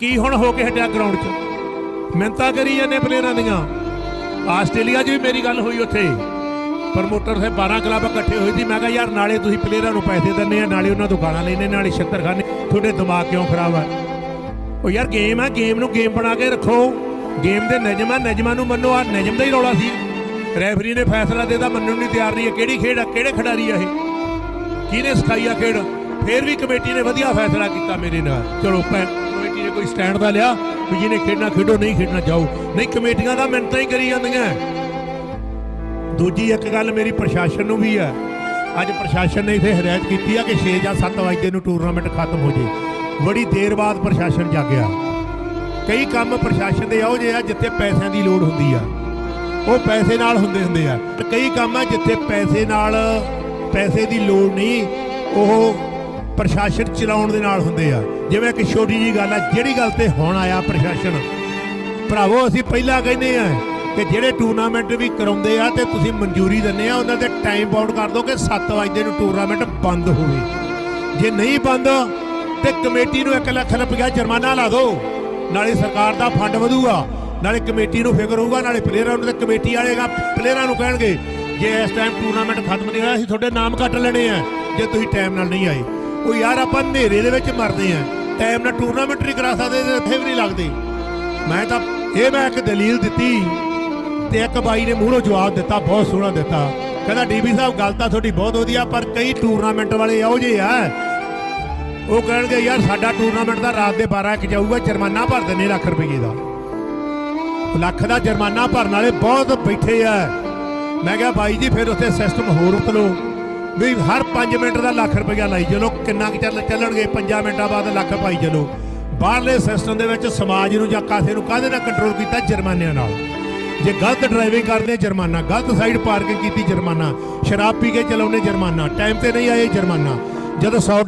ਕੀ ਹੁਣ ਹੋ ਕੇ ਹਟਿਆ ਗਰਾਊਂਡ 'ਚ? ਮਿਹਨਤਾਂ ਕਰੀ ਜਾਂਦੇ ਪਲੇਅਰਾਂ ਦੀਆਂ। ਆਸਟ੍ਰੇਲੀਆ 'ਚ ਵੀ ਮੇਰੀ ਗੱਲ ਹੋਈ ਉੱਥੇ। ਪ੍ਰਮੋਟਰ ਸੇ 12 ਕਲੱਬ ਇਕੱਠੇ ਹੋਏ ਸੀ। ਮੈਂ ਕਿਹਾ, ਯਾਰ, ਨਾਲੇ ਤੁਸੀਂ ਪਲੇਅਰਾਂ ਨੂੰ ਪੈਸੇ ਦਿੰਦੇ ਆ, ਨਾਲੇ ਉਹਨਾਂ ਤੋਂ ਗਾਲਾਂ ਲੈਂਦੇ, ਨਾਲੇ ਛੱਤਰ ਖਾਣੇ ਤੁਹਾਡੇ ਦਿਮਾਗ ਕਿਉਂ ਖਰਾਬ ਆ? ਉਹ ਯਾਰ ਗੇਮ ਆ ਗੇਮ ਨੂੰ ਗੇਮ ਬਣਾ ਕੇ ਰੱਖੋ। ਗੇਮ ਦੇ ਨਿਯਮਾਂ ਨਿਯਮਾਂ ਨੂੰ ਮੰਨੋ। ਆ ਨਿਯਮ ਦਾ ਹੀ ਰੌਲਾ ਸੀ। ਰੈਫਰੀ ਨੇ ਫੈਸਲਾ ਦੇਦਾ ਮੰਨਣ ਨੂੰ ਨਹੀਂ ਤਿਆਰ ਨਹੀਂ ਹੈ। ਕਿਹੜੀ ਖੇਡ ਆ, ਕਿਹੜੇ ਖਿਡਾਰੀ ਆ ਇਹ? ਕਿਹਨੇ ਸਿਖਾਈ ਆ ਖੇਡ? ਫਿਰ ਵੀ ਕਮੇਟੀ ਨੇ ਵਧੀਆ ਫੈਸਲਾ ਕੀਤਾ ਮੇਰੇ ਨਾਲ। ਚਲੋ, ਭੈਣ, ਕਮੇਟੀ ਨੇ ਕੋਈ ਸਟੈਂਡ ਦਾ ਲਿਆ, ਵੀ ਜਿਹਨੇ ਖੇਡਣਾ ਖੇਡੋ, ਨਹੀਂ ਖੇਡਣਾ ਜਾਓ। ਨਹੀਂ, ਕਮੇਟੀਆਂ ਦਾ ਮਿੰਟਾਂ ਹੀ ਕਰੀ ਜਾਂਦੀਆਂ। ਦੂਜੀ ਇੱਕ ਗੱਲ ਮੇਰੀ ਪ੍ਰਸ਼ਾਸਨ ਨੂੰ ਵੀ ਹੈ। ਅੱਜ ਪ੍ਰਸ਼ਾਸਨ ਨੇ ਇਥੇ ਹਦਾਇਤ ਕੀਤੀ ਆ ਕਿ 6 ਜਾਂ 7 ਵਜੇ ਨੂੰ ਟੂਰਨਾਮੈਂਟ ਖਤਮ ਹੋ ਜੇ। ਬੜੀ ਦੇਰ ਬਾਅਦ ਪ੍ਰਸ਼ਾਸਨ ਜਾਗਿਆ। ਕਈ ਕੰਮ ਪ੍ਰਸ਼ਾਸਨ ਦੇ ਇਹੋ ਜਿਹੇ ਆ ਜਿੱਥੇ ਪੈਸਿਆਂ ਦੀ ਲੋੜ ਹੁੰਦੀ ਆ। ਉਹ ਪੈਸੇ ਨਾਲ ਹੁੰਦੇ ਹੁੰਦੇ ਆ। ਕਈ ਕੰਮ ਆ ਜਿੱਥੇ ਪੈਸੇ ਨਾਲ ਪੈਸੇ ਦੀ ਲੋੜ ਨਹੀਂ, ਉਹ ਪ੍ਰਸ਼ਾਸਨ ਚਲਾਉਣ ਦੇ ਨਾਲ ਹੁੰਦੇ ਆ। ਜਿਵੇਂ ਕਿ ਛੋਟੀ ਜੀ ਗੱਲ ਆ, ਜਿਹੜੀ ਗੱਲ ਤੇ ਹੁਣ ਆਇਆ ਪ੍ਰਸ਼ਾਸਨ। ਭਰਾਵੋ, ਅਸੀਂ ਪਹਿਲਾਂ ਕਹਿੰਦੇ ਆ ਕਿ ਜਿਹੜੇ ਟੂਰਨਾਮੈਂਟ ਵੀ ਕਰਾਉਂਦੇ ਆ ਤੇ ਤੁਸੀਂ ਮਨਜ਼ੂਰੀ ਦਿੰਦੇ ਆ, ਉਹਨਾਂ ਦੇ ਟਾਈਮ ਬਾਉਂਡ ਕਰ ਦਿਓ ਕਿ 7 ਵਜੇ ਨੂੰ ਟੂਰਨਾਮੈਂਟ ਬੰਦ ਹੋਵੇ। ਜੇ ਨਹੀਂ ਬੰਦ, ਤੇ ਕਮੇਟੀ ਨੂੰ 1 ਲੱਖ ਰੁਪਇਆ ਜੁਰਮਾਨਾ ਲਾ ਦਿਓ। ਨਾਲੇ ਸਰਕਾਰ ਦਾ ਫੰਡ ਵਧੂਗਾ, ਨਾਲੇ ਕਮੇਟੀ ਨੂੰ ਫਿਕਰ ਹੋਊਗਾ, ਨਾਲੇ ਪਲੇਅਰਾਂ ਨੂੰ ਤੇ ਕਮੇਟੀ ਵਾਲੇਗਾ ਪਲੇਅਰਾਂ ਨੂੰ ਕਹਿਣਗੇ, ਜੇ ਇਸ ਟਾਈਮ ਟੂਰਨਾਮੈਂਟ ਖਤਮ ਨਹੀਂ ਹੋਇਆ, ਅਸੀਂ ਤੁਹਾਡੇ ਨਾਮ ਕੱਟ ਲੈਣੇ ਆ, ਜੇ ਤੁਸੀਂ ਟਾਈਮ ਨਾਲ ਨਹੀਂ ਆਏ। ਉਹ ਯਾਰ ਆਪਾਂ ਹਨੇਰੇ ਦੇ ਵਿੱਚ ਮਰਦੇ ਆ। ਟਾਈਮ ਨਾਲ ਟੂਰਨਾਮੈਂਟ ਨਹੀਂ ਕਰਾ ਸਕਦੇ ਤੇ ਇੱਥੇ ਵੀ ਨਹੀਂ ਲੱਗਦੇ। ਮੈਂ ਤਾਂ, ਇਹ ਮੈਂ ਇੱਕ ਦਲੀਲ ਦਿੱਤੀ ਤੇ ਇੱਕ ਬਾਈ ਨੇ ਮੂਹਰੋਂ ਜਵਾਬ ਦਿੱਤਾ, ਬਹੁਤ ਸੋਹਣਾ ਦਿੱਤਾ। ਕਹਿੰਦਾ ਡੀਬੀ ਸਾਹਿਬ, ਗੱਲ ਤਾਂ ਤੁਹਾਡੀ ਬਹੁਤ ਵਧੀਆ, ਪਰ ਕਈ ਟੂਰਨਾਮੈਂਟ ਵਾਲੇ ਇਹੋ ਜਿਹੇ ਆ। ਉਹ ਕਹਿਣਗੇ, ਯਾਰ ਸਾਡਾ ਟੂਰਨਾਮੈਂਟ ਦਾ ਰਾਤ ਦੇ 12 ਇੱਕ ਜਾਊਗਾ, ਜੁਰਮਾਨਾ ਭਰ ਦਿੰਨੇ ਲੱਖ ਰੁਪਏ ਦਾ। ਲੱਖ ਦਾ ਜੁਰਮਾਨਾ ਭਰਨ ਵਾਲੇ ਬਹੁਤ ਬੈਠੇ ਆ। ਮੈਂ ਕਿਹਾ, ਬਾਈ ਜੀ, ਫਿਰ ਉੱਥੇ ਸਿਸਟਮ ਹੋਰ ਉਤਲੋ ਵੀ ਹਰ 5 ਮਿੰਟ ਦਾ ਲੱਖ ਰੁਪਇਆ ਲਾਈ ਚਲੋ। ਕਿੰਨਾ ਕੁ ਚੱਲ ਚੱਲਣਗੇ? 5 ਮਿੰਟਾਂ ਬਾਅਦ ਲੱਖ ਪਾਈ ਚਲੋ। ਬਾਹਰਲੇ ਸਿਸਟਮ ਦੇ ਵਿੱਚ ਸਮਾਜ ਨੂੰ ਜਾਂ ਕਾਸੇ ਨੂੰ ਕਾਹਦੇ ਨਾਲ ਕੰਟਰੋਲ ਕੀਤਾ? ਜੁਰਮਾਨਿਆਂ ਨਾਲ। ਜੇ ਗਲਤ ਡਰਾਈਵਿੰਗ ਕਰਦੇ, ਜੁਰਮਾਨਾ। ਗਲਤ ਸਾਈਡ ਪਾਰਕਿੰਗ ਕੀਤੀ, ਜੁਰਮਾਨਾ। ਸ਼ਰਾਬ ਪੀ ਕੇ ਚਲਾਉਂਦੇ, ਜੁਰਮਾਨਾ। ਟਾਈਮ ਤੇ ਨਹੀਂ ਆਏ, ਜੁਰਮਾਨਾ। ਜਦੋਂ 100